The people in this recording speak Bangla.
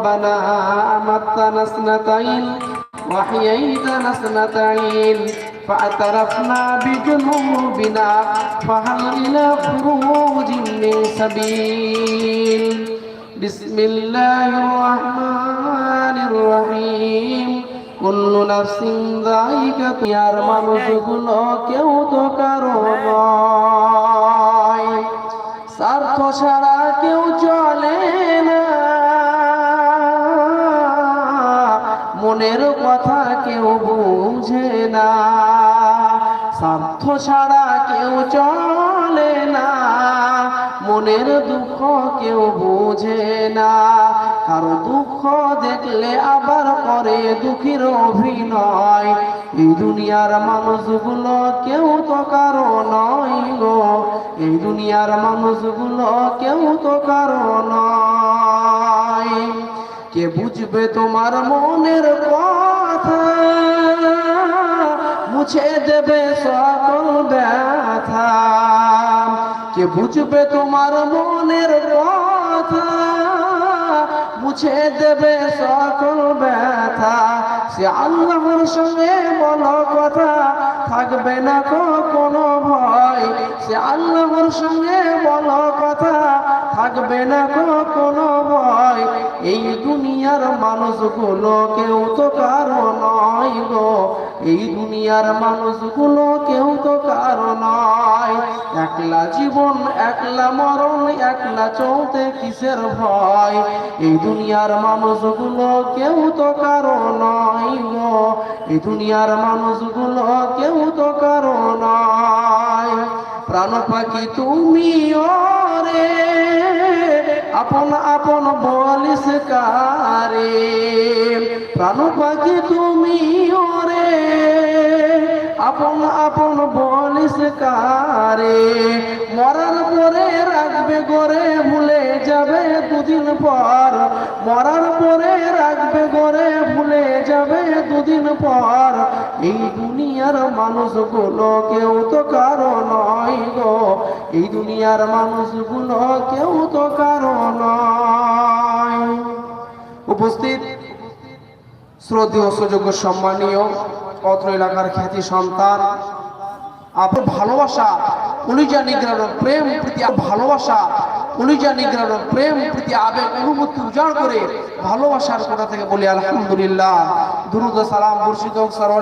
ربنا أمتنا اثنتين وحييتنا اثنتين فاعترفنا بذنوبنا فهل إلى خروج من سبيل بسم الله الرحمن الرحيم কুল্লু নাফসিন যায়িকাতু ইয়ার মানুষগুলো কেউ তো কারো নয় স্বার্থ ছাড়া কেউ চলে মনের কথা কেউ বুঝে না। স্বার্থ ছাড়া কেউ চলে না। মনের দুঃখ কেউ বুঝে না। কারও দুঃখ দেখলে আবার করে দুঃখের অভিনয়। এই দুনিয়ার মানুষগুলো কেউ তো কারও নয় গো। এই দুনিয়ার মানুষগুলো কেউ তো কারও নয়। কে বুঝবে তোমার মনের কথা? মুছে দেবে সকল ব্যথা। কে বুঝবে তোমার মনের কথা? মুছে দেবে সকল ব্যথা। সে আল্লাহর সঙ্গে বলো কথা, থাকবে না কোনো ভয়। সে আল্লাহর সঙ্গে বলো কথা, থাকবে না কোনো ভয়। এই দুনিয়ার মানুষগুলো কেউ তো কারও নয় গো। এই দুনিয়ার মানুষগুলো কেউ তো কারও নয়। একলা জীবন, একলা মরণ, একলা চলতে কিসের ভয়? এই দুনিয়ার মানুষগুলো কেউ তো কারও নয় গো। এই দুনিয়ার মানুষগুলো কেউ তো কারও নয়। প্রাণ পাখি তুমি রে, আপন আপন বলিস কারে প্রাণ পাখি তুমি রে আপন আপন বলিস কারে। মরার পরে রাখবে গরে ভুলে যাবে দুদিন পর। মরার পরে রাখবে গরে ভুলে যাবে দুদিন পর। এই দুনিয়ার মানুষগুলো কেউ তো কারও নয় গো। এই দুনিয়ার মানুষগুলো কেউ তো কারও নয়। উপস্থিত। শ্রদ্ধেয় সুযোগ্য সম্মানীয় পত্র এলাকার খ্যাতি সন্তান আপনার ভালোবাসা কলিজা নিগ্রানো প্রেম প্রীতি ভালোবাসা কলিজা নিগ্রানো প্রেম প্রীতি আবেগ, অনুভূতি উজাড় করে ভালোবাসার কথা থেকে বলি, আলহামদুলিল্লাহ। দুরুদ সালাম মুর্শিদ সরওয়ার